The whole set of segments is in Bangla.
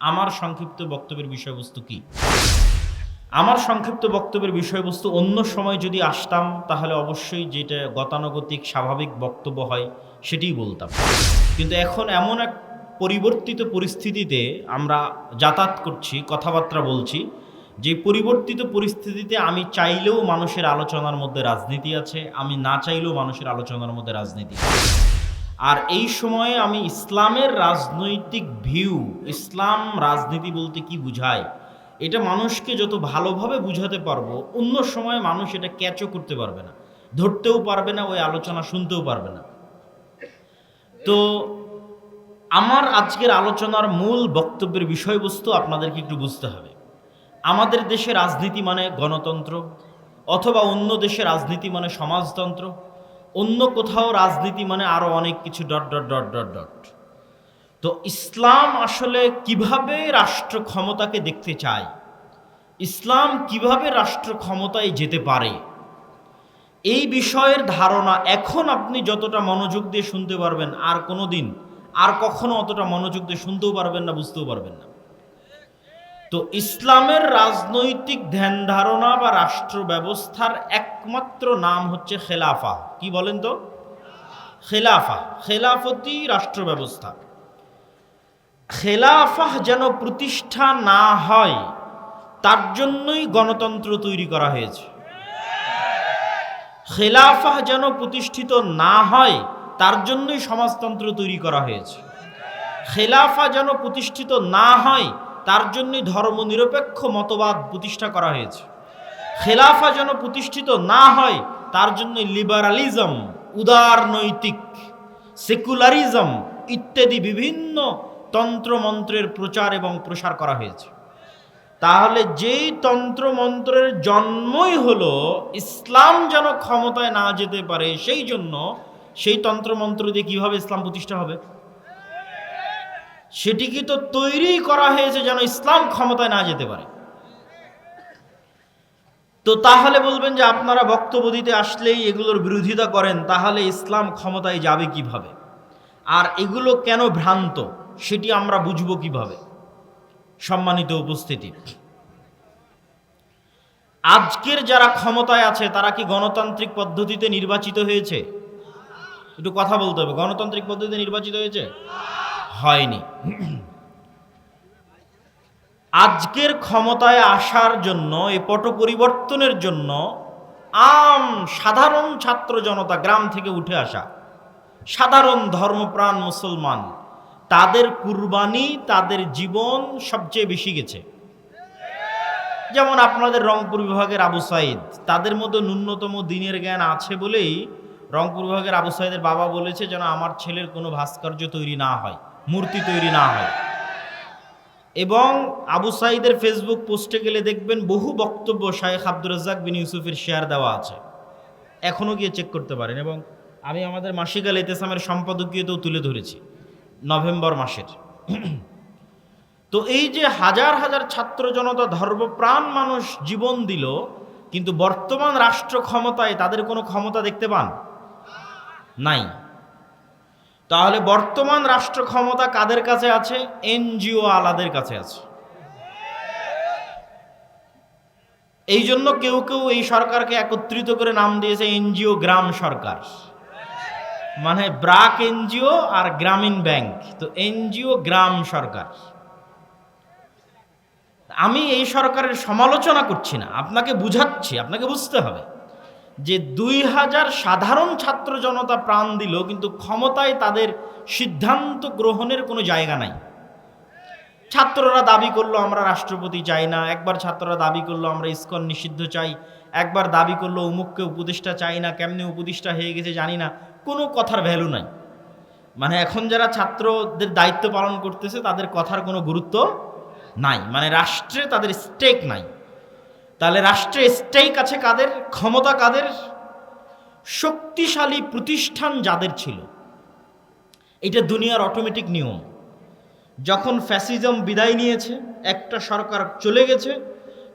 আমার সংক্ষিপ্ত বক্তব্যের বিষয়বস্তু কি? আমার সংক্ষিপ্ত বক্তব্যের বিষয়বস্তু অন্য সময় যদি আসতাম, তাহলে অবশ্যই যেটা গতানুগতিক, স্বাভাবিক বক্তব্য হয়, সেটিই বলতাম। কিন্তু এখন এমন এক পরিবর্তিত পরিস্থিতিতে আমরা যাতায়াত করছি, কথাবার্তা বলছি, যে পরিবর্তিত পরিস্থিতিতে আমি চাইলেও মানুষের আলোচনার মধ্যে রাজনীতি আছে, আমি না চাইলেও মানুষের আলোচনার মধ্যে রাজনীতি আছে। আর এই সময়ে আমি ইসলামের রাজনৈতিক ভিউ ইসলাম রাজনীতি বলতে কি বুঝায়? এটা মানুষকে যত ভালোভাবে বুঝাতে পারব, অন্য সময় মানুষ এটা ক্যাচও করতে পারবে না। ধরতেও পারবে না, ওই আলোচনা শুনতেও পারবে না। তো আমার আজকের আলোচনার মূল বক্তব্যের বিষয়বস্তু আপনাদেরকে একটু বুঝতে হবে। আমাদের দেশে রাজনীতি মানে গণতন্ত্র, অথবা অন্য দেশে রাজনীতি মানে সমাজতন্ত্র অন্য কোথাও রাজনীতি মানে আরও অনেক কিছু dot dot dot dot dot. তো ইসলাম আসলে কীভাবে রাষ্ট্র ক্ষমতাকে দেখতে চায়? ইসলাম কীভাবে রাষ্ট্র ক্ষমতায় যেতে পারে? এই বিষয়ের ধারণা এখন আপনি যতটা মনোযোগ দিয়ে শুনতে পারবেন আর কোনো দিন আর কখনো অতটা মনোযোগ দিয়ে শুনতেও পারবেন না, বুঝতেও পারবেন না। তো ইসলামের রাজনৈতিক ধ্যান ধারণা বা রাষ্ট্র ব্যবস্থার একমাত্র নাম হচ্ছে খেলাফা। কি বলেন তো? খেলাফা। খেলাফতি রাষ্ট্র ব্যবস্থা খেলাফা যেন প্রতিষ্ঠা না হয়, তার জন্যই গণতন্ত্র তৈরি করা হয়েছে। খেলাফা যেন প্রতিষ্ঠিত না হয়, তার জন্যই সমাজতন্ত্র তৈরি করা হয়েছে। খেলাফা যেন প্রতিষ্ঠিত না হয় তার জন্যই ধর্মনিরপেক্ষ মতবাদ প্রতিষ্ঠা করা হয়েছে। খেলাফা যেন প্রতিষ্ঠিত না হয়, তার জন্য লিবারালিজম উদারনৈতিক সেকুলারিজম ইত্যাদি বিভিন্ন তন্ত্রমন্ত্রের প্রচার এবং প্রসার করা হয়েছে। তাহলে যেই তন্ত্রমন্ত্রের জন্মই হলো, ইসলাম যেন ক্ষমতায় না যেতে পারে, সেই জন্য সেই তন্ত্রমন্ত্র দিয়ে কীভাবে ইসলাম প্রতিষ্ঠা হবে? সেটিকে তো তৈরি করা হয়েছে যেন ইসলাম ক্ষমতায় না যেতে পারে। তো তাহলে বলবেন যে আপনারা বক্তব্য দিতে আসলেই এগুলোর বিরোধিতা করেন, তাহলে ইসলাম ক্ষমতায় যাবে কীভাবে? আর এগুলো কেন ভ্রান্ত, সেটি আমরা বুঝব কীভাবে? সম্মানিত উপস্থিতি। আজকের যারা ক্ষমতায় আছে, তারা কি গণতান্ত্রিক পদ্ধতিতে নির্বাচিত হয়েছে? একটু কথা বলতে হবে, গণতান্ত্রিক পদ্ধতিতে নির্বাচিত হয়েছে? হয়নি। আজকের ক্ষমতায় আসার জন্য এ পট পরিবর্তনের জন্য আম সাধারণ ছাত্র জনতা গ্রাম থেকে উঠে আসা, সাধারণ ধর্মপ্রাণ মুসলমান, তাদের কুরবানি, তাদের জীবন সবচেয়ে বেশি গেছে। যেমন আপনাদের রংপুর বিভাগের আবু সাইদ, তাদের মধ্যে ন্যূনতম দিনের জ্ঞান আছে বলেই রংপুর বিভাগের আবু সাইদের বাবা বলেছে যেন আমার ছেলের কোনো ভাস্কর্য তৈরি না হয়। মূর্তি তৈরি না হয়। এবং আবু সাইদের ফেসবুক পোস্টে গেলে দেখবেন বহু বক্তব্য শায়েখ আব্দুর রাজ্জাক বিন ইউসুফের শেয়ার দেওয়া আছে। এখনও গিয়ে চেক করতে পারেন এবং আমি আমাদের মাসিকাল এতেসামের সম্পাদকীয়তেও তুলে ধরেছি নভেম্বর মাসের। তো এই যে হাজার হাজার ছাত্র জনতা ধর্মপ্রাণ মানুষ জীবন দিল, কিন্তু বর্তমান রাষ্ট্র ক্ষমতায় তাদের কোনো ক্ষমতা দেখতে পান? নাই। তাহলে বর্তমান রাষ্ট্র ক্ষমতা কাদের কাছে আছে? এনজিও আলাদের কাছে আছে। এই জন্য কেউ কেউ এই সরকারকে একত্রিত করে নাম দিয়েছে এনজিও গ্রাম সরকার। মানে ব্রাক এনজিও আর গ্রামীণ ব্যাংক। তো এনজিও গ্রাম সরকার। আমি এই সরকারের সমালোচনা করছি না। আপনাকে বুঝাচ্ছি, আপনাকে বুঝতে হবে। যে দুই হাজার সাধারণ ছাত্র জনতা প্রাণ দিল, কিন্তু ক্ষমতায় তাদের সিদ্ধান্ত গ্রহণের কোনো জায়গা নাই। ছাত্ররা দাবি করল, আমরা রাষ্ট্রপতি চাই না। একবার ছাত্ররা দাবি করল, আমরা ইস্কন নিষিদ্ধ চাই। একবার দাবি করল, অমুককে উপদেষ্টা চাই না। কেমনে উপদেষ্টা হয়ে গেছে জানি না। কোনো কথার ভ্যালু নাই। মানে এখন যারা ছাত্রদের দায়িত্ব পালন করতেছে, তাদের কথার কোনো গুরুত্ব নাই। মানে রাষ্ট্রে তাদের স্টেক নাই। তাহলে রাষ্ট্রে স্টেক আছে কাদের? ক্ষমতা কাদের? শক্তিশালী প্রতিষ্ঠান যাদের ছিল। এটা দুনিয়ার অটোমেটিক নিয়ম। যখন ফ্যাসিজম বিদায় নিয়েছে, একটা সরকার চলে গেছে,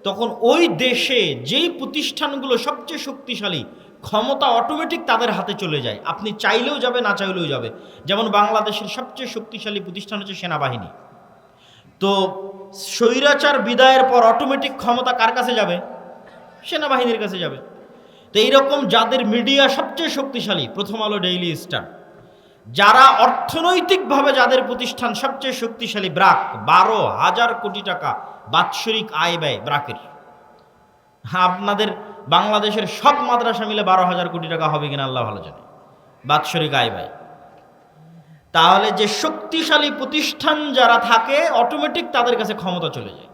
তখন ওই দেশে যেই প্রতিষ্ঠানগুলো সবচেয়ে শক্তিশালী, ক্ষমতা অটোমেটিক তাদের হাতে চলে যায়। আপনি চাইলেও যাবে, না চাইলেও যাবে। যেমন বাংলাদেশের সবচেয়ে শক্তিশালী প্রতিষ্ঠান হচ্ছে সেনাবাহিনী। তো স্বৈরাচার বিদায়ের পর অটোমেটিক ক্ষমতা কার কাছে যাবে? সেনাবাহিনীর কাছে যাবে। তো এইরকম যাদের মিডিয়া সবচেয়ে শক্তিশালী, প্রথম আলো ডেইলি স্টার যারা অর্থনৈতিকভাবে যাদের প্রতিষ্ঠান সবচেয়ে শক্তিশালী, ব্রাক, বারো হাজার কোটি টাকা বাৎসরিক আয় ব্যয় ব্রাকের। হ্যাঁ আপনাদের বাংলাদেশের সব মাদ্রাসা মিলে বারো হাজার কোটি টাকা হবে কিনা আল্লাহ ভালো জানে। বাৎসরিক আয় ব্যয়। তাহলে যে শক্তিশালী প্রতিষ্ঠান যারা থাকে অটোমেটিক তাদের কাছে ক্ষমতা চলে যায়।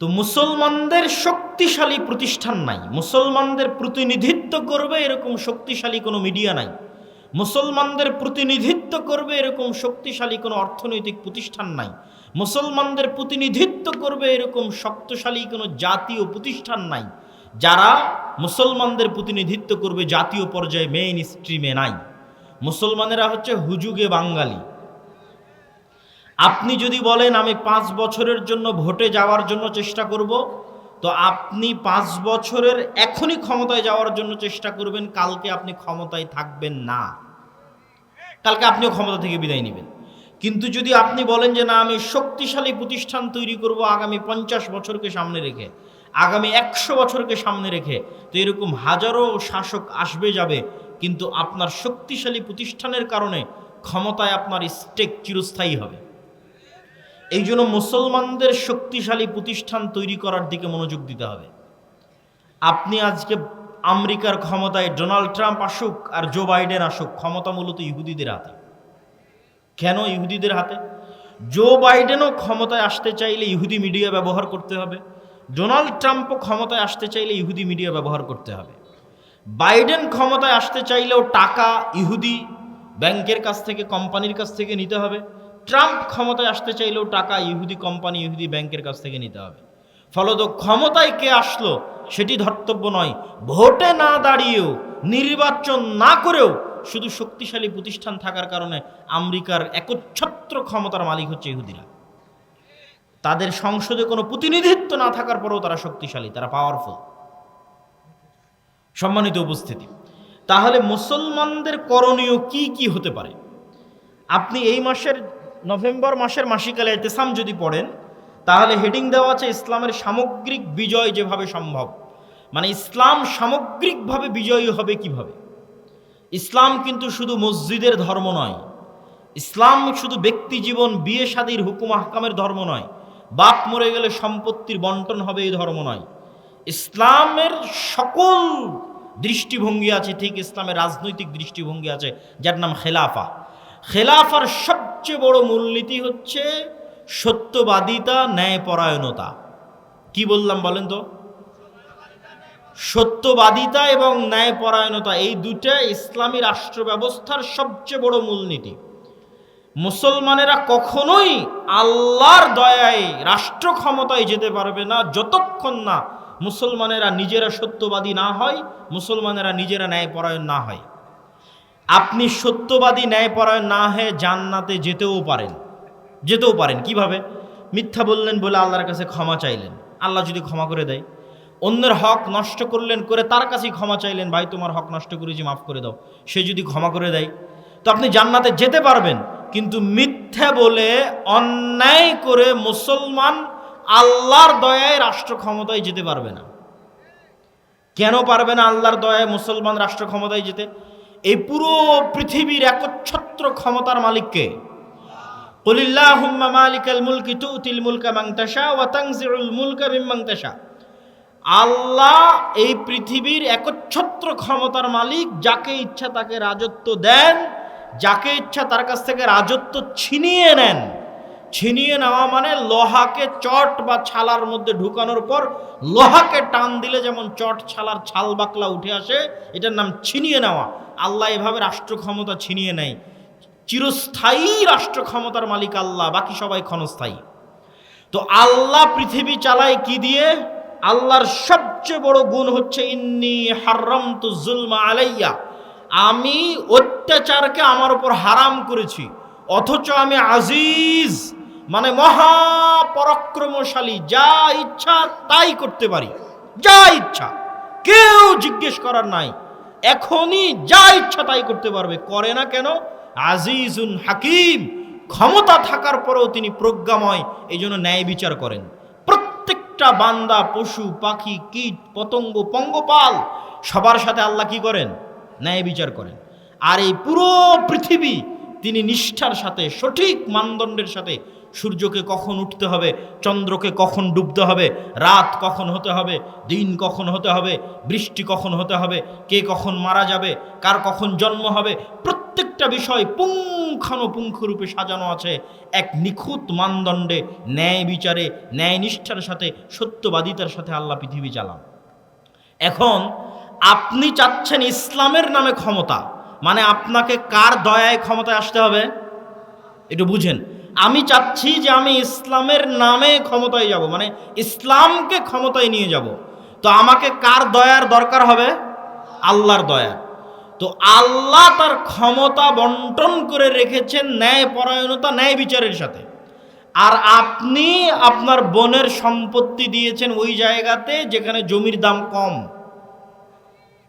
তো মুসলমানদের শক্তিশালী প্রতিষ্ঠান নাই। মুসলমানদের প্রতিনিধিত্ব করবে এরকম শক্তিশালী কোনো মিডিয়া নাই। মুসলমানদের প্রতিনিধিত্ব করবে এরকম শক্তিশালী কোনো অর্থনৈতিক প্রতিষ্ঠান নাই। মুসলমানদের প্রতিনিধিত্ব করবে এরকম শক্তিশালী কোনো জাতীয় প্রতিষ্ঠান নাই। যারা মুসলমানদের প্রতিনিধিত্ব করবে জাতীয় পর্যায়ে মেইন স্ট্রিমে নাই। মুসলমানেরা হচ্ছে হুজুগে বাঙালি। আপনি যদি বলেন, আমি পাঁচ বছরের জন্য ভোটে যাওয়ার জন্য চেষ্টা করব, তো আপনি পাঁচ বছরের এখনই ক্ষমতায় যাওয়ার জন্য চেষ্টা করবেন, কালকে আপনি ক্ষমতায় থাকবেন না। কালকে আপনিও ক্ষমতা থেকে বিদায় নেবেন। কিন্তু যদি আপনি বলেন যে, না, আমি শক্তিশালী প্রতিষ্ঠান তৈরি করব আগামী পঞ্চাশ বছরকে সামনে রেখে, আগামী একশো বছরকে সামনে রেখে, তো এরকম হাজারো শাসক আসবে যাবে কিন্তু আপনার শক্তিশালী প্রতিষ্ঠানের কারণে ক্ষমতায় আপনার স্টেক চিরস্থায়ী হবে। এই জন্য মুসলমানদের শক্তিশালী প্রতিষ্ঠান তৈরি করার দিকে মনোযোগ দিতে হবে। আপনি আজকে আমেরিকার ক্ষমতায় ডোনাল্ড ট্রাম্প আসুক আর জো বাইডেন আসুক, ক্ষমতা মূলত ইহুদিদের হাতে। কেন ইহুদিদের হাতে? জো বাইডেনও ক্ষমতায় আসতে চাইলে ইহুদি মিডিয়া ব্যবহার করতে হবে। ডোনাল্ড ট্রাম্পও ক্ষমতায় আসতে চাইলে ইহুদি মিডিয়া ব্যবহার করতে হবে। বাইডেন ক্ষমতায় আসতে চাইলেও টাকা ইহুদি ব্যাংকের কাছ থেকে, কোম্পানির কাছ থেকে নিতে হবে। ট্রাম্প ক্ষমতায় আসতে চাইলেও টাকা ইহুদি কোম্পানি, ইহুদি ব্যাংকের কাছ থেকে নিতে হবে। ফলত ক্ষমতায় কে আসলো সেটি ধর্তব্য নয়। ভোটে না দাঁড়িয়েও, নির্বাচন না করেও শুধু শক্তিশালী প্রতিষ্ঠান থাকার কারণে আমেরিকার একচ্ছত্র ক্ষমতার মালিক হচ্ছে ইহুদিরা। তাদের সংসদে কোনো প্রতিনিধিত্ব না থাকার পরেও তারা শক্তিশালী, তারা পাওয়ারফুল সম্মানিত উপস্থিতি। তাহলে মুসলমানদের করণীয় কি কি হতে পারে? আপনি এই মাসের নভেম্বর মাসের মাসিকালে এতেসাম যদি পড়েন, তাহলে হেডিং দেওয়া আছে ইসলামের সামগ্রিক বিজয় যেভাবে সম্ভব। মানে ইসলাম সামগ্রিকভাবে বিজয়ী হবে কীভাবে? ইসলাম কিন্তু শুধু মসজিদের ধর্ম নয়। ইসলাম শুধু ব্যক্তি জীবন, বিয়ে, শাদীর হুকুম, আহকামের ধর্ম নয়। বাপ মরে গেলে সম্পত্তির বন্টন হবে এই ধর্ম নয়। ইসলামের সকল দৃষ্টিভঙ্গি আছে, ঠিক ইসলামের রাজনৈতিক দৃষ্টিভঙ্গি আছে, যার নাম খেলাফা। খেলাফার সবচেয়ে বড় মূলনীতি হচ্ছে সত্যবাদিতা, ন্যায়পরায়ণতা। কি বললাম বলেন তো? সত্যবাদিতা এবং ন্যায়পরায়ণতা, এই দুটা ইসলামী রাষ্ট্র ব্যবস্থার সবচেয়ে বড় মূলনীতি। মুসলমানেরা কখনোই আল্লাহর দয়ায়, রাষ্ট্র ক্ষমতায় যেতে পারবে না, যতক্ষণ না মুসলমানেরা নিজেরা সত্যবাদী না হয়, মুসলমানেরা নিজেরা ন্যায়পরায়ণ না হয়। আপনি সত্যবাদী, ন্যায়পরায়ণ না হয়ে জান্নাতে যেতেও পারেন। যেতেও পারেন। কীভাবে? মিথ্যা বললেন বলে আল্লাহর কাছে ক্ষমা চাইলেন। আল্লাহ যদি ক্ষমা করে দেয়। অন্যের হক নষ্ট করলেন করে তার কাছেই ক্ষমা চাইলেন, ভাই, তোমার হক নষ্ট করেছি, মাফ করে দাও। সে যদি ক্ষমা করে দেয়, তো আপনি জান্নাতে যেতে পারবেন। কিন্তু মিথ্যা বলে অন্যায় করে মুসলমান আল্লাহর দয়ায় রাষ্ট্র ক্ষমতায় যেতে পারবে না। কেন পারবে না আল্লাহর দয়ায় মুসলমান রাষ্ট্র ক্ষমতায় যেতে? এই পুরো পৃথিবীর একচ্ছত্র ক্ষমতার মালিককে। মালিকাল আল্লাহ এই পৃথিবীর একচ্ছত্র ক্ষমতার মালিক যাকে ইচ্ছা তাকে রাজত্ব দেন, যাকে ইচ্ছা তার কাছ থেকে রাজত্ব ছিনিয়ে নেন। ছিনিয়ে নেওয়া মানে লোহাকে চট বা ছালার মধ্যে ঢুকানোর পর লোহাকে টান দিলে যেমন চট ছালার ছাল বাকলা উঠে আসে, এটার নাম ছিনিয়ে নেওয়া। আল্লাহ এভাবে রাষ্ট্র ক্ষমতা ছিনিয়ে নেয়। চিরস্থায়ী রাষ্ট্র ক্ষমতার মালিক আল্লাহ, বাকি সবাই ক্ষণস্থায়ী। তো আল্লাহ পৃথিবী চালায় কি দিয়ে? আল্লাহর সবচেয়ে বড় গুণ হচ্ছে, ইন্নি হারাম তু জুলমা আলাইয়া আমি অত্যাচারকে আমার উপর হারাম করেছি, অথচ আমি আজিজ। মানে মহা পরাক্রমশালী যা ইচ্ছা তাই করতে পারি। যা ইচ্ছা। কেউ জিজ্ঞেস করার নাই। এখনই যা ইচ্ছা তাই করতে পারবে। করে না কেন? আজিজুন হাকিম। ক্ষমতা থাকার পরেও তিনি প্রজ্ঞাময়। এই জন্য ন্যায় বিচার করেন। প্রত্যেকটা বান্দা, পশু, পাখি, কীট, পতঙ্গ, পঙ্গপাল, সবার সাথে আল্লাহ কি করেন? ন্যায় বিচার করেন। আর এই পুরো পৃথিবী তিনি নিষ্ঠার সাথে, সঠিক মানদণ্ডের সাথে সূর্যকে কখন উঠতে হবে, চন্দ্রকে কখন ডুবতে হবে, রাত কখন হতে হবে, দিন কখন হতে হবে, বৃষ্টি কখন হতে হবে, কে কখন মারা যাবে, কার কখন জন্ম হবে, প্রত্যেকটা বিষয় পুঙ্খানুপুঙ্খরূপে সাজানো আছে। এক নিখুঁত মানদণ্ডে, ন্যায় বিচারে, ন্যায় নিষ্ঠার সাথে, সত্যবাদিতার সাথে আল্লাহ পৃথিবী চালান। এখন আপনি চাচ্ছেন ইসলামের নামে ক্ষমতা মানে আপনাকে কার দয়ায় ক্ষমতায় আসতে হবে? একটু বুঝেন। আমি চাচ্ছি যে আমি ইসলামের নামে ক্ষমতায় যাব মানে ইসলামকে ক্ষমতায় নিয়ে যাব। তো আমাকে কার দয়ার দরকার হবে? আল্লাহর দয়া তো আল্লাহ তার ক্ষমতা বন্টন করে রেখেছেন ন্যায় পরায়ণতা, ন্যায় বিচারের সাথে। আর আপনি আপনার বোনের সম্পত্তি দিয়েছেন ওই জায়গাতে যেখানে জমির দাম কম।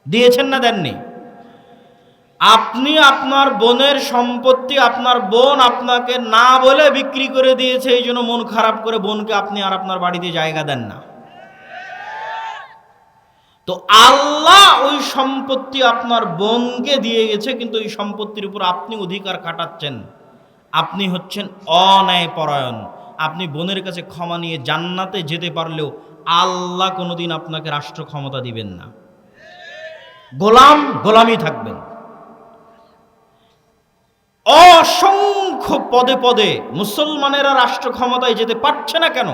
দিয়েছেন না দেননি? আপনি আপনার বোনের সম্পত্তি, আপনার বোন আপনাকে না বলে বিক্রি করে দিয়েছে, এই জন্য মন খারাপ করে বোনকে আপনি আর আপনার বাড়িতে জায়গা দেন না। তো আল্লাহ ওই সম্পত্তি আপনার বোনকে দিয়ে গেছে, কিন্তু ওই সম্পত্তির উপর আপনি অধিকার কাটাচ্ছেন আপনি হচ্ছেন অন্যায় পরায়ণ আপনি বোনের কাছে ক্ষমা নিয়ে জান্নাতে যেতে পারলেও আল্লাহ কোনোদিন আপনাকে রাষ্ট্র ক্ষমতা দিবেন না। গোলাম গোলামই থাকবেন। অসংখ্য পদে পদে মুসলমানেরা রাষ্ট্র ক্ষমতায় যেতে পারছে না কেন?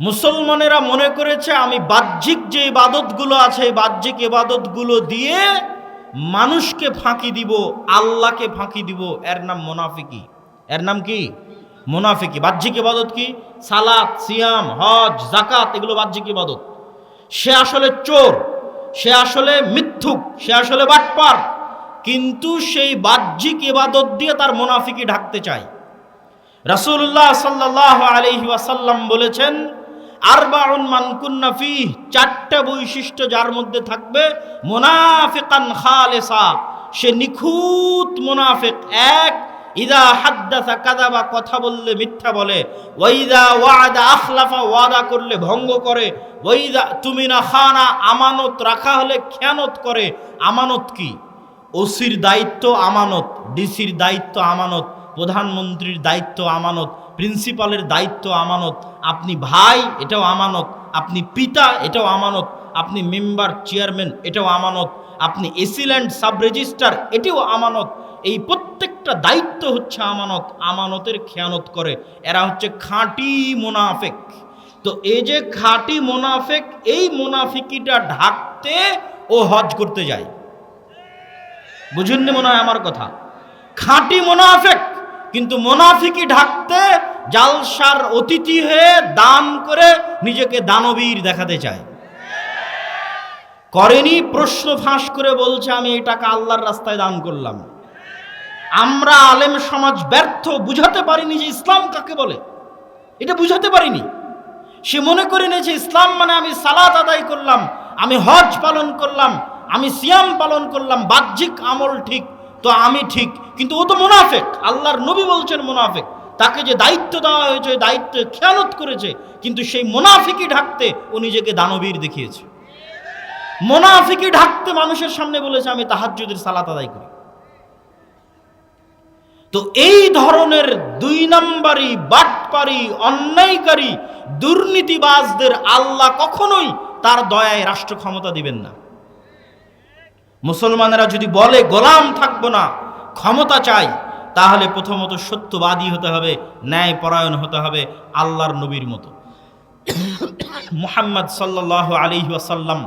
মুসলমানেরা মনে করেছে, আমি বাহ্যিক যে ইবাদতগুলো আছে, এই বাহ্যিক ইবাদতগুলো দিয়ে মানুষকে ফাঁকি দিব, আল্লাহকে ফাঁকি দিব। এর নাম মোনাফিকি। এর নাম কি? মোনাফিকি। বাহ্যিক ইবাদত কি? সালাত, সিয়াম, হজ জাকাত এগুলো বাহ্যিক ইবাদত। সে আসলে চোর, সে আসলে মিথ্যুক, সে আসলে বাটপার। কিন্তু সেই বাহ্যিক ইবাদত দিয়ে তার মোনাফিকি ঢাকতে চায়। রাসূলুল্লাহ সাল্লাহ আলহি ওয়াসাল্লাম বলেছেন, আরবাউন মানকুন্না ফি চারটা বৈশিষ্ট্য যার মধ্যে থাকবে, মোনাফিকান খালেসা, সে নিখুঁত মোনাফিক, এক, ইদা হাদ্দাসা কাদাবা কথা বললে মিথ্যা বলে ওয়াইদা ওয়াদা আখলাফা, ওয়াদা করলে ভঙ্গ করে ওয়াইদা তুমি না খানা, আমানত রাখা হলে খেয়ানত করে, আমানত কি? ওসির দায়িত্ব আমানত, ডিসির দায়িত্ব আমানত, প্রধানমন্ত্রীর দায়িত্ব আমানত, প্রিন্সিপালের দায়িত্ব আমানত, আপনি ভাই এটাও আমানত, আপনি পিতা এটাও আমানত, আপনি মেম্বার, চেয়ারম্যান এটাও আমানত, আপনি এসিল্যান্ড সাব রেজিস্টার এটিও আমানত, এই প্রত্যেকটা দায়িত্ব হচ্ছে আমানত, আমানতের খেয়ানত করে, এরা হচ্ছে খাঁটি মোনাফেক। তো এই যে খাঁটি মোনাফেক, এই মোনাফিকিটা ঢাকতে ও হজ করতে যায়। বুঝুননি মনে হয় আমার কথা? খাঁটি মোনাফেক, কিন্তু মোনাফিকি ঢাকতে জালসার অতিথি হয়ে দান করে নিজেকে দানবীর দেখাতে চায়। করেনি, প্রশ্ন ফাঁস করে বলছে, আমি এই টাকা আল্লাহর রাস্তায় দান করলাম। আমরা আলেম সমাজ ব্যর্থ, বুঝাতে পারিনি যে ইসলাম কাকে বলে। এটা বুঝাতে পারিনি। সে মনে করে নিয়েছে, ইসলাম মানে আমি সালাত আদায় করলাম, আমি হজ পালন করলাম আমি সিয়াম পালন করলাম, বাহ্যিক আমল ঠিক, তো আমি ঠিক। কিন্তু ও তো মোনাফেক, আল্লাহর নবী বলছেন মোনাফেক। তাকে যে দায়িত্ব দেওয়া হয়েছে দায়িত্ব খেয়ালত করেছে, কিন্তু সেই মোনাফিকি ঢাকতে ও নিজেকে দানবীর দেখিয়েছে। মোনাফিকি ঢাকতে মানুষের সামনে বলেছে, আমি তাহাজ্জুদের সালাত আদায় করি। তো এই ধরনের দুই নম্বরই বাটপারি, অন্যায়কারী, দুর্নীতিবাজদের আল্লাহ কখনোই তার দয়ায় রাষ্ট্র ক্ষমতা দিবেন না। মুসলমানেরা যদি বলে, গোলাম থাকব না, ক্ষমতা চাই, তাহলে প্রথমত সত্যবাদী হতে হবে ন্যায় পরায়ণ হতে হবে আল্লাহর নবীর মতো। মুহাম্মদ সাল্লাহ আলি ওয়াসাল্লাম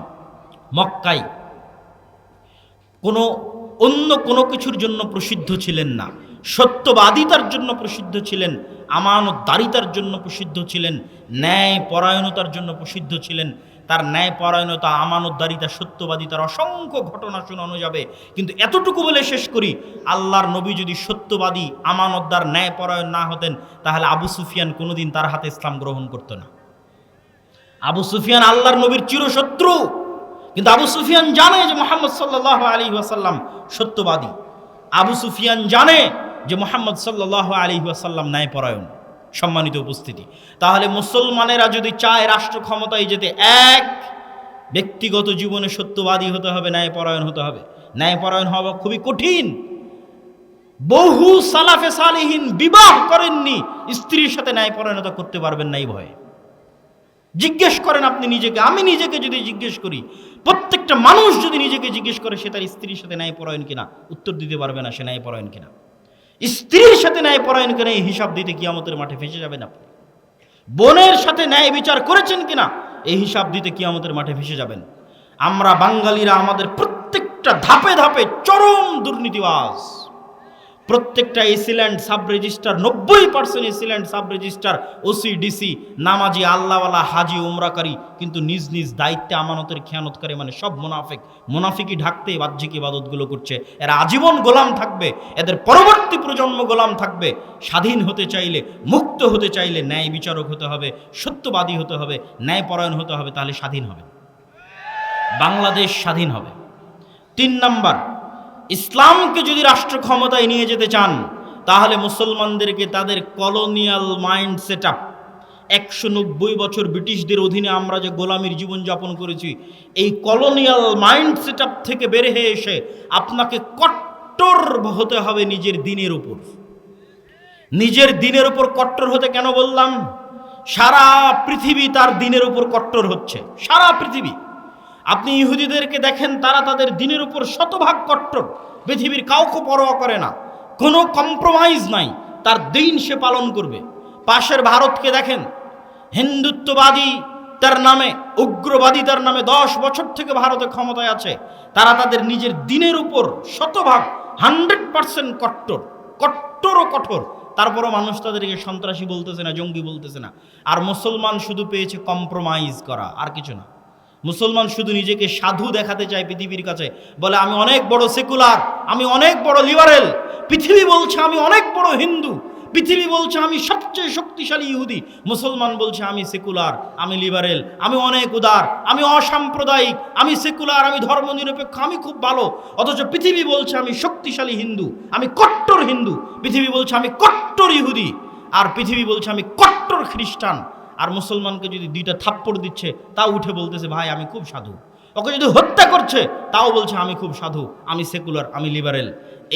মক্কাই কোনো, অন্য কোনো কিছুর জন্য প্রসিদ্ধ ছিলেন না। সত্যবাদিতার জন্য প্রসিদ্ধ ছিলেন, আমানতদারিতার জন্য প্রসিদ্ধ ছিলেন ন্যায় পরায়ণতার জন্য প্রসিদ্ধ ছিলেন তার ন্যায় পরায়ণতা আমানতদারিতা সত্যবাদিতার অসংখ্য ঘটনা শোনানো যাবে। কিন্তু এতটুকু বলে শেষ করি, আল্লাহর নবী যদি সত্যবাদী আমানতদার ন্যায় পরায়ণ না হতেন, তাহলে আবু সুফিয়ান কোনোদিন তার হাতে ইসলাম গ্রহণ করতো না। আবু সুফিয়ান আল্লাহর নবীর চিরশত্রু। কিন্তু আবু সুফিয়ান জানে যে মোহাম্মদ সাল্লাহ আলী ওয়াসাল্লাম সত্যবাদী। আবু সুফিয়ান জানে যে মোহাম্মদ সাল্লাহ আলী আসাল্লাম ন্যায়পরায়ণ। সম্মানিত উপস্থিতি। তাহলে মুসলমানেরা যদি চায় রাষ্ট্র ক্ষমতায় যেতে, এক, ব্যক্তিগত জীবনে সত্যবাদী হতে হবে, ন্যায়পরায়ণ হতে হবে। ন্যায়পরায়ণ হওয়া খুবই কঠিন। বহু সালাফে সালিহীন বিবাহ করেননি, স্ত্রীর সাথে ন্যায়পরায়ণতা করতে পারবেন নাই ভয়ে। জিজ্ঞেস করেন আপনি নিজেকে, আমি নিজেকে যদি জিজ্ঞেস করি, প্রত্যেকটা মানুষ যদি নিজেকে জিজ্ঞেস করে, সে তার স্ত্রীর সাথে ন্যায়পরায়ণ কিনা? উত্তর দিতে পারবে না সে ন্যায়পরায়ণ কিনা? স্ত্রীর সাথে ন্যায় পরায়ণ করে এই হিসাব দিতে কিয়ামতের মাঠে ফেসে যাবেন আপনি। বোনের সাথে ন্যায় বিচার করেছেন কিনা, এই হিসাব দিতে কিয়ামতের মাঠে ফেসে যাবেন। আমরা বাঙালিরা আমাদের প্রত্যেকটা ধাপে ধাপে চরম দুর্নীতিবাজ। প্রত্যেকটা এসিল্যান্ড সাব রেজিস্টার নব্বই percent AC land sub registrar OC DC নামাজি, আল্লাহওয়ালা, হাজি, উমরাকারী, কিন্তু নিজ নিজ দায়িত্বে আমানতের খেয়ানতকারী মানে সব মুনাফিক। মুনাফিকি ঢাকতে বাহ্যিক ইবাদতগুলো করছে। এরা আজীবন গোলাম থাকবে, এদের পরবর্তী প্রজন্ম গোলাম থাকবে। স্বাধীন হতে চাইলে, মুক্ত হতে চাইলে ন্যায় বিচারক হতে হবে, সত্যবাদী হতে হবে, ন্যায়পরায়ণ হতে হবে, তাহলে স্বাধীন হবে। বাংলাদেশ স্বাধীন হবে। তিন নাম্বার ইসলামকে যদি রাষ্ট্র ক্ষমতায় নিয়ে যেতে চান, তাহলে মুসলমানদেরকে তাদের কলোনিয়াল মাইন্ড সেট আপ একশো নব্বই বছর ব্রিটিশদের অধীনে আমরা যে গোলামীর জীবনযাপন করেছি, এই কলোনিয়াল মাইন্ড সেট আপ থেকে বের হয়ে এসে আপনাকে কট্টর হতে হবে নিজের দিনের উপর। নিজের দিনের উপর কট্টর হতে কেন বললাম? সারা পৃথিবী তার দিনের উপর কট্টর হচ্ছে। সারা পৃথিবী। আপনি ইহুদিদেরকে দেখেন, তারা তাদের দিনের উপর শতভাগ কট্টর। পৃথিবীর কাউকে পরোয়া করে না। কোনো কম্প্রোমাইজ নাই। তার দিন সে পালন করবে। পাশের ভারতকে দেখেন, হিন্দুত্ববাদী তার নামে, উগ্রবাদী তার নামে দশ বছর থেকে ভারতে ক্ষমতায় আছে। তারা তাদের নিজের দিনের উপর শতভাগ, হান্ড্রেড পার্সেন্ট কট্টর। কট্টর ও কঠোর। তারপরও মানুষ তাদেরকে সন্ত্রাসী বলতেছে না, জঙ্গি বলতেছে না। আর মুসলমান শুধু পেয়েছে কম্প্রোমাইজ করা, আর কিছু না। মুসলমান শুধু নিজেকে সাধু দেখাতে চায় পৃথিবীর কাছে। বলে, আমি অনেক বড় সেকুলার, আমি অনেক বড় লিবারেল। পৃথিবী বলছে আমি অনেক বড় হিন্দু। পৃথিবী বলছে আমি সবচেয়ে শক্তিশালী ইহুদি। মুসলমান বলছে, আমি সেকুলার, আমি লিবারেল, আমি অনেক উদার, আমি অসাম্প্রদায়িক, আমি সেকুলার, আমি ধর্মনিরপেক্ষ, আমি খুব ভালো। অথচ পৃথিবী বলছে আমি শক্তিশালী হিন্দু, আমি কট্টর হিন্দু। পৃথিবী বলছে আমি কট্টর ইহুদি। আর পৃথিবী বলছে আমি কট্টর খ্রিস্টান। আর মুসলমানকে যদি দুইটা থাপ্পড় দিচ্ছে, তাও উঠে বলতেছে, ভাই, আমি খুব সাধু। ওকে যদি হত্যা করছে, তাও বলছে, আমি খুব সাধু, আমি সেকুলার, আমি লিবারেল।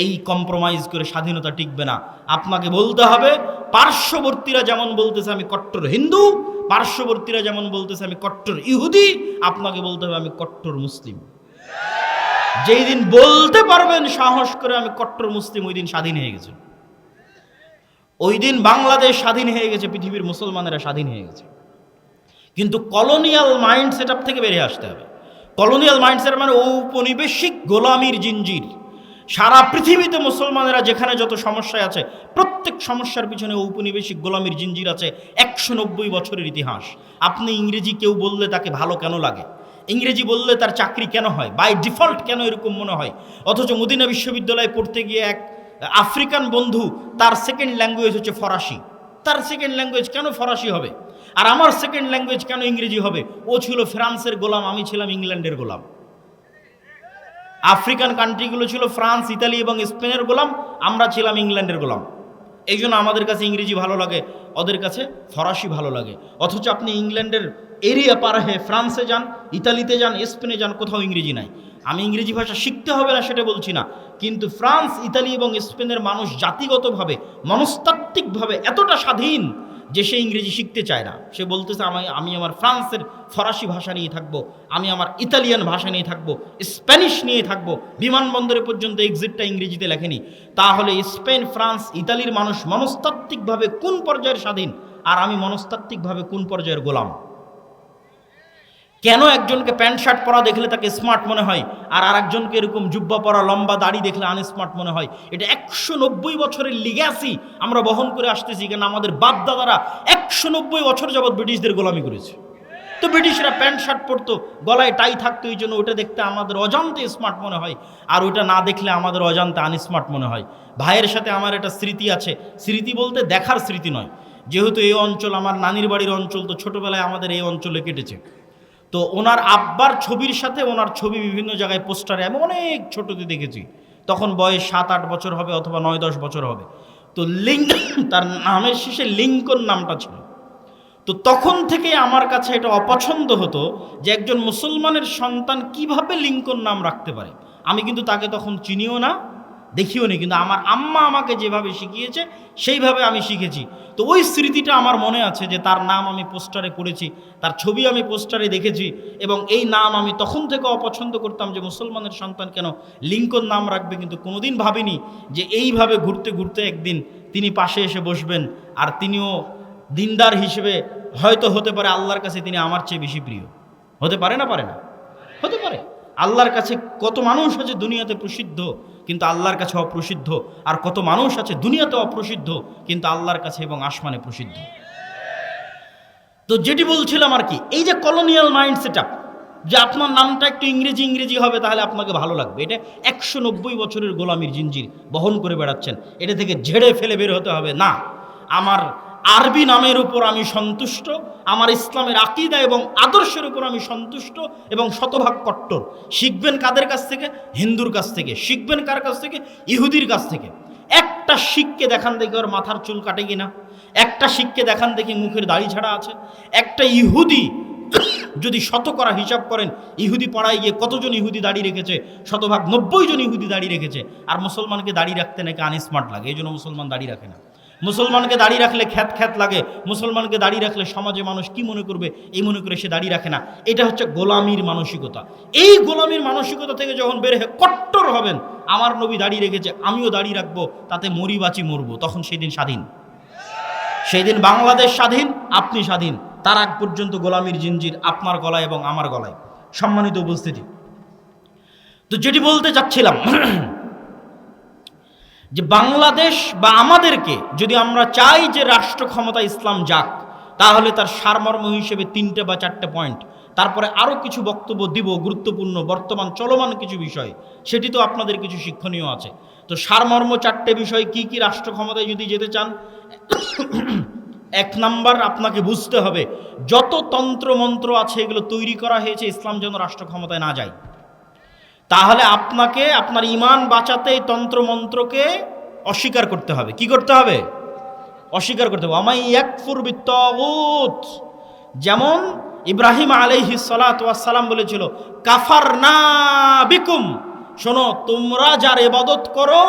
এই কম্প্রোমাইজ করে স্বাধীনতা টিকবে না। আপনাকে বলতে হবে, পার্শ্ববর্তীরা যেমন বলতেছে, আমি কট্টর হিন্দু। পার্শ্ববর্তীরা যেমন বলতেছে, আমি কট্টর ইহুদি। আপনাকে বলতে হবে, আমি কট্টর মুসলিম। যেই দিন বলতে পারবেন সাহস করে, আমি কট্টর মুসলিম, ওই দিন স্বাধীন হয়ে গেছে। ওই দিন বাংলাদেশ স্বাধীন হয়ে গেছে, পৃথিবীর মুসলমানেরা স্বাধীন হয়ে গেছে। কিন্তু কলোনিয়াল মাইন্ড সেট থেকে বেরিয়ে আসতে হবে। কলোনিয়াল মাইন্ড সেট মানে ঔপনিবেশিক গোলামির জিঞ্জির। সারা পৃথিবীতে মুসলমানেরা যেখানে যত সমস্যায় আছে, প্রত্যেক সমস্যার পিছনে ঔপনিবেশিক গোলামির জিঞ্জির আছে একশো নব্বই বছরের ইতিহাস। আপনি ইংরেজি কেউ বললে তাকে ভালো কেন লাগে? ইংরেজি বললে তার চাকরি কেন হয়? বাই ডিফল্ট কেন এরকম মনে হয়? অথচ মদিনা বিশ্ববিদ্যালয়ে পড়তে গিয়ে এক আফ্রিকান বন্ধু, তার সেকেন্ড ল্যাঙ্গুয়েজ হচ্ছে ফরাসি। তার সেকেন্ড ল্যাঙ্গুয়েজ কেন ফরাসি হবে? আর আমার সেকেন্ড ল্যাঙ্গুয়েজ কেন ইংরেজি হবে? ও ছিল ফ্রান্সের গোলাম, আমি ছিলাম ইংল্যান্ডের গোলাম। আফ্রিকান কান্ট্রিগুলো ছিল ফ্রান্স, ইতালি এবং স্পেনের গোলাম, আমরা ছিলাম ইংল্যান্ডের গোলাম। এই জন্য আমাদের কাছে ইংরেজি ভালো লাগে, ওদের কাছে ফরাসি ভালো লাগে। অথচ আপনি ইংল্যান্ডের এরিয়া পার হয়ে ফ্রান্সে যান, ইতালিতে যান, স্পেনে যান, কোথাও ইংরেজি নাই। আমি ইংরেজি ভাষা শিখতে হবে না, সেটা বলছি না। কিন্তু ফ্রান্স, ইতালি এবং স্পেনের মানুষ জাতিগতভাবে, মনস্তাত্ত্বিকভাবে এতটা স্বাধীন যে সে ইংরেজি শিখতে চায় না। সে বলতেছে আমি আমি আমার ফ্রান্সের ফরাসি ভাষা নিয়ে থাকব, আমি আমার ইতালিয়ান ভাষা নিয়ে থাকব, স্প্যানিশ নিয়ে থাকব। বিমানবন্দরে পর্যন্ত এক্সিটটা ইংরেজিতে লেখেনি। তাহলে স্পেন, ফ্রান্স, ইতালির মানুষ মনস্তাত্ত্বিকভাবে কোন পর্যায়ের স্বাধীন? আর আমি মনস্তাত্ত্বিকভাবে কোন পর্যায়ের গোলাম? কেন একজনকে প্যান্ট শার্ট পরা দেখলে তাকে স্মার্ট মনে হয়? আর আরেকজনকে এরকম জুব্বা পরা, লম্বা দাড়ি দেখলে আনস্মার্ট মনে হয়? এটা একশো নব্বই বছরের লিগ্যাসি আমরা বহন করে আসতেছি, কেন আমাদের বাপ দাদারা একশো নব্বই বছর যাবৎ ব্রিটিশদের গোলামি করেছে। তো ব্রিটিশরা প্যান্ট শার্ট পরতো, গলায় টাই থাকতো, এই জন্য ওটা দেখতে আমাদের অজান্তে স্মার্ট মনে হয়। আর ওটা না দেখলে আমাদের অজান্তে আনস্মার্ট মনে হয়। ভাইয়ের সাথে আমার একটা স্মৃতি আছে। স্মৃতি বলতে দেখার স্মৃতি নয়। যেহেতু এই অঞ্চল আমার নানির বাড়ির অঞ্চল, তো ছোটোবেলায় আমাদের এই অঞ্চলে কেটেছে। তো ওনার আব্বার ছবির সাথে ওনার ছবি বিভিন্ন জায়গায় পোস্টারে, আমি অনেক ছোটতে দেখেছি। তখন বয়স সাত, আট বছর হবে অথবা নয়, দশ বছর হবে। তো লিঙ্ক, তার নামের শেষে লিঙ্কন নামটা ছিল। তো তখন থেকে আমার কাছে এটা অপছন্দ হতো যে একজন মুসলমানের সন্তান কীভাবে লিঙ্কন নাম রাখতে পারে। আমি কিন্তু তাকে তখন চিনিও না দেখিও নি, কিন্তু আমার আম্মা আমাকে যেভাবে শিখিয়েছে, সেইভাবে আমি শিখেছি। তো ওই স্মৃতিটা আমার মনে আছে যে তার নাম আমি পোস্টারে করেছি, তার ছবি আমি পোস্টারে দেখেছি, এবং এই নাম আমি তখন থেকে অপছন্দ করতাম যে মুসলমানের সন্তান কেন লিঙ্কন নাম রাখবে কিন্তু কোনোদিন ভাবিনি যে এইভাবে ঘুরতে ঘুরতে একদিন তিনি পাশে এসে বসবেন, আর তিনিও দিনদার হিসেবে হয়তো হতে পারে আল্লাহর কাছে তিনি আমার চেয়ে বেশি প্রিয়। হতে পারে না পারে না? হতে পারে। আল্লাহর কাছে কত মানুষ আছে দুনিয়াতে প্রসিদ্ধ, কিন্তু আল্লাহর কাছে অপ্রসিদ্ধ। আর কত মানুষ আছে দুনিয়াতে অপ্রসিদ্ধ, কিন্তু আল্লাহর কাছে এবং আসমানে প্রসিদ্ধ। তো যেটি বলছিলাম আর কি, এই যে কলোনিয়াল মাইন্ড সেট যে আপনার নামটা একটু ইংরেজি ইংরেজি হবে, তাহলে আপনাকে ভালো লাগবে। এটা একশো নব্বই বছরের গোলামির জিঞ্জির বহন করে বেড়াচ্ছেন। এটা থেকে ঝেড়ে ফেলে বের হতে হবে। না, আমার আরবি নামের উপর আমি সন্তুষ্ট, আমার ইসলামের আকিদা এবং আদর্শের উপর আমি সন্তুষ্ট এবং শতভাগ কট্টর। শিখবেন কাদের কাছ থেকে? হিন্দুর কাছ থেকে। শিখবেন কার কাছ থেকে? ইহুদির কাছ থেকে। একটা শিখকে দেখান দেখি ওর মাথার চুল কাটে কিনা। একটা শিখকে দেখান দেখি মুখের দাড়ি ছাড়া আছে। একটা ইহুদি যদি শতকরা হিসাব করেন, ইহুদি পাড়ায় গিয়ে কতজন ইহুদি দাঁড়িয়ে রেখেছে? শতভাগ নব্বই জন ইহুদি দাঁড়িয়ে রেখেছে। আর মুসলমানকে দাঁড়িয়ে রাখতে নাকি আনস্মার্ট লাগে? এই জন্য মুসলমান দাঁড়িয়ে রাখে না। মুসলমানকে দাঁড়িয়ে রাখলে খ্যাত খ্যাত লাগে, মুসলমানকে দাঁড়িয়ে রাখলে সমাজে মানুষ কি মনে করবে? এই মনে করে সে দাঁড়িয়ে রাখে না। এটা হচ্ছে গোলামির মানসিকতা। এই গোলামির মানসিকতা থেকে যখন বের হয়ে কট্টর হবেন, আমার নবী দাঁড়িয়ে রেখেছে, আমিও দাঁড়িয়ে রাখব, তাতে মরি বাঁচি মরবো। তখন সেই দিন স্বাধীন। সেই দিন বাংলাদেশ স্বাধীন, আপনি স্বাধীন। তার আগ পর্যন্ত গোলামির জিঞ্জির আপনার গলায় এবং আমার গলায়। সম্মানিত উপস্থিতি। তো যেটি বলতে চাচ্ছিলাম যে বাংলাদেশ বা আমাদেরকে যদি আমরা চাই যে রাষ্ট্র ক্ষমতা ইসলাম যাক, তাহলে তার সারমর্ম হিসেবে তিনটে বা চারটে পয়েন্ট। তারপরে আরও কিছু বক্তব্য দিব, গুরুত্বপূর্ণ, বর্তমান চলমান কিছু বিষয়। সেটি তো আপনাদের কিছু শিক্ষণীয় আছে। তো সারমর্ম চারটে বিষয় কি কি রাষ্ট্র ক্ষমতায় যদি যেতে চান, এক নাম্বার আপনাকে বুঝতে হবে, যত তন্ত্র মন্ত্র আছে এগুলো তৈরি করা হয়েছে, ইসলাম যেন রাষ্ট্র ক্ষমতায় না যায়। তাহলে আপনাকে, আপনার ইমান বাঁচাতে এই তন্ত্র মন্ত্রকে অস্বীকার করতে হবে। কি করতে হবে? অস্বীকার করতে হবে। আমাই একফুর বিত্তগুত। যেমন ইব্রাহিম আলাইহি সালাম বলেছিল কাফার না বিকুম। শোনো, তোমরা যার এবাদত করো,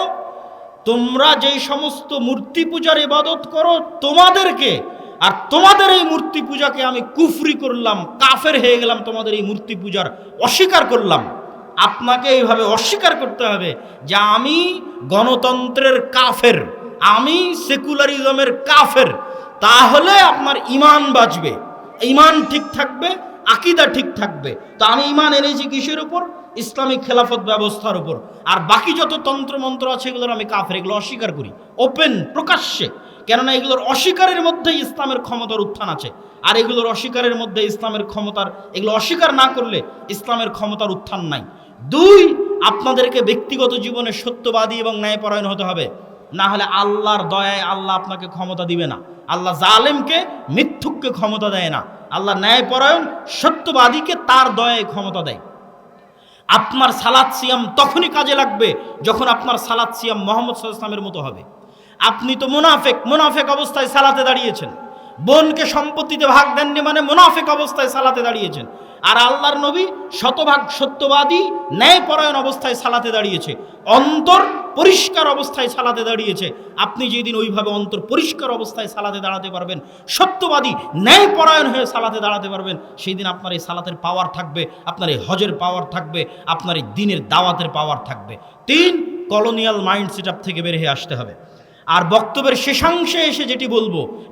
তোমরা যেই সমস্ত মূর্তি পূজার ইবাদত করো, তোমাদেরকে, আর তোমাদের এই মূর্তি পূজাকে আমি কুফরি করলাম, কাফের হয়ে গেলাম, তোমাদের এই মূর্তি পূজার অস্বীকার করলাম। আপনাকে এইভাবে অস্বীকার করতে হবে যে আমি গণতন্ত্রের কাফের, আমি সেকুলারিজমের কাফের। তাহলে আপনার ইমান বাঁচবে। ইমান ঠিক থাকবে, আকিদা ঠিক থাকবে। তো আমি ইমান এনেছি কিসের উপর? ইসলামিক খেলাফত ব্যবস্থার উপর। আর বাকি যত তন্ত্রমন্ত্র আছে, এগুলোর আমি কাফের, এগুলো অস্বীকার করি। ওপেন প্রকাশ্যে। কেননা এগুলোর অস্বীকারের মধ্যে ইসলামের ক্ষমতার উত্থান আছে। আর এগুলোর অস্বীকারের মধ্যে ইসলামের ক্ষমতার, এগুলো অস্বীকার না করলে ইসলামের ক্ষমতার উত্থান নাই। দুই, আপনাদেরকে ব্যক্তিগত জীবনে সত্যবাদী এবং ন্যায়পরায়ণ হতে হবে। না হলে আল্লাহর দয়ায় আল্লাহ আপনাকে ক্ষমতা দিবে না। আল্লাহ জালেমকে, মিথ্যুককে ক্ষমতা দেয় না। আল্লাহ ন্যায়পরায়ণ, সত্যবাদীকে তার দয়ায় ক্ষমতা দেয়। আপনার সালাদ সিয়াম তখনই কাজে লাগবে যখন আপনার সালাদ সিয়াম মোহাম্মদ সাল্লামের মতো হবে। আপনি তো মুনাফেক মুনাফেক অবস্থায় সালাতে দাঁড়িয়েছেন। বোনকে সম্পত্তিতে ভাগ দেননি মানে মুনাফেক অবস্থায় সালাতে দাঁড়িয়েছেন। আর আল্লাহর নবী শতভাগ সত্যবাদী, ন্যায়পরায়ণ অবস্থায় সালাতে দাঁড়িয়েছে। অন্তর পরিষ্কার অবস্থায় সালাতে দাঁড়িয়েছে। আপনি যেদিন ওইভাবে অন্তর পরিষ্কার অবস্থায় সালাতে দাঁড়াতে পারবেন, সত্যবাদী, ন্যায়পরায়ণ হয়ে সালাতে দাঁড়াতে পারবেন সেই দিন আপনার এই সালাতের পাওয়ার থাকবে, আপনার এই হজের পাওয়ার থাকবে, আপনার এই দিনের দাওয়াতের পাওয়ার থাকবে। তিন কলোনিয়াল মাইন্ড সেট থেকে বের হয়ে আসতে হবে। আর বক্তব্যের শেষাংশে এসে যেটি বলব